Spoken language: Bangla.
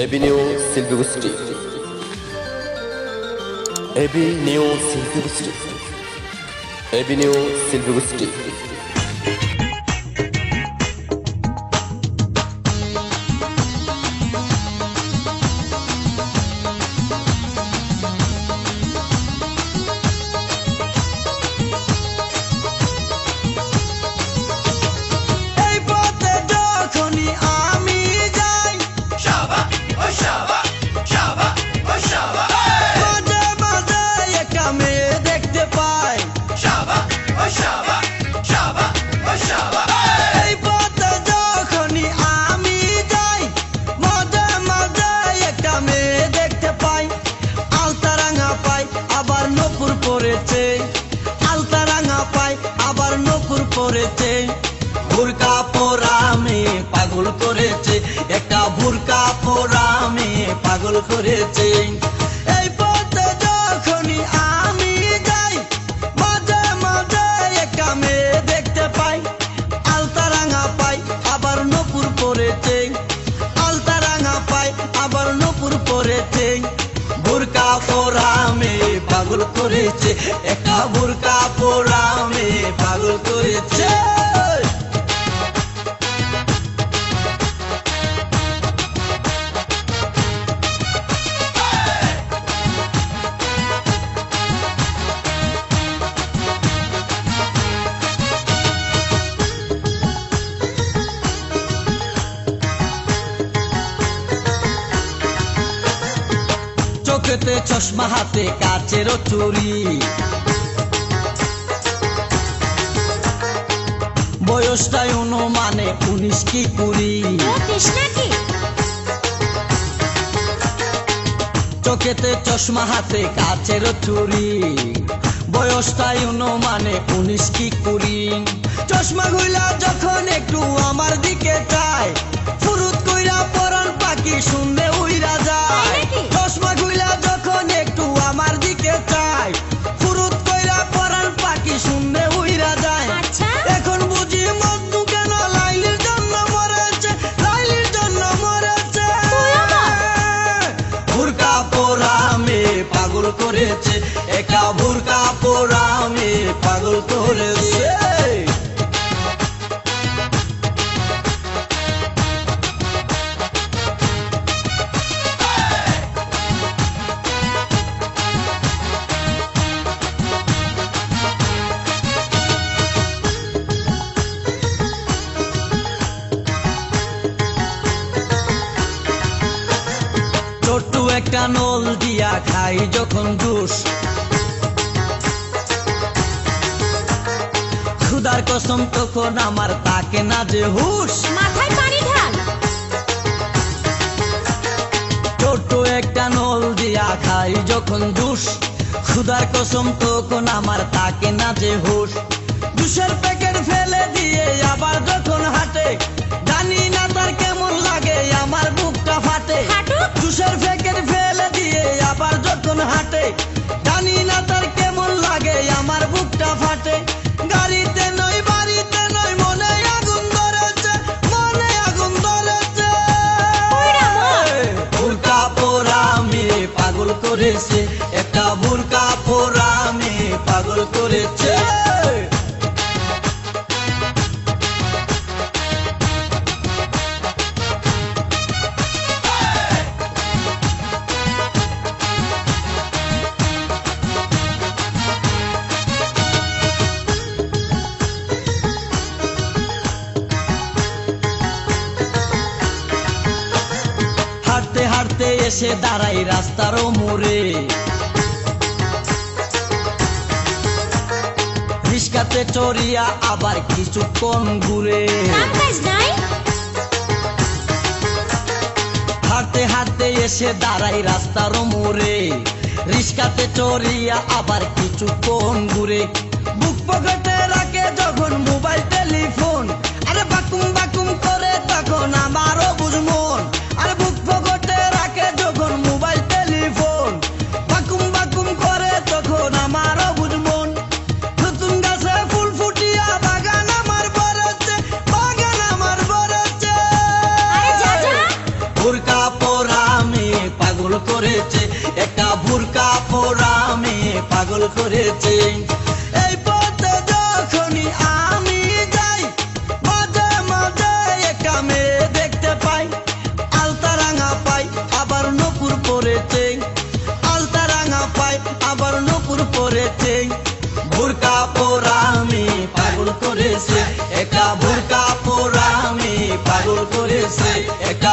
Avenue Silver Street. Avenue Silver Street. Silver Street. করেছে চোখেতে চশমা হাতে কাচেরও চুরি। বয়সটাই অনুমানে উনিশ কি কুড়ি। চোখেতে চশমা হাতে কাচের চুরি। বয়সটাই অনুমানে উনিশ কি কুড়ি। চশমা গুলা যখন একটু আমার দিকে চায় ফুরুত কইরা পরান পাখি শুনলে উইরা যায়। করেছে একটা নল দিয়া খাই যখন জুস খুদার কসম তখন আমার তাকে না যে হুশ। মাথায় পানি ঢাল। ছোট্ট একটা নল দিয়া খাই যখন জুস খুদার কসম তখন আমার তাকে না যে হুশ। জুসের প্যাকেট ফেলে দিয়ে আবার যখন হাঁটে জানি না তার কেমন লাগে আমার বুকটা ফাটে। হাঁটুক? এসে দাঁড়াই রাস্তার মোড়ে। রিস্কাতে চড়িয়া আবার কিছুক্ষণ ঘুরে। হাঁটতে হাঁটতে এসে দাঁড়াই রাস্তার মোড়ে। রিস্কাতে চড়িয়া আবার কিছুক্ষণ ঘুরে। বুক পকেটে রাখে যখন মোবাইল টেলিফোন পাগল করেছে। এই পথে যখনই আমি যাই, মাঝে মাঝে একটা মেয়ে দেখতে পাই আলতা রাঙা পাই, আবার নপুর পরেছে আলতা রাঙা পাই, আবার নপুর পরেছে ভুরকা পোরামি পাগল করেছে একটা ভুরকা পোরামি পাগল করেছে একটা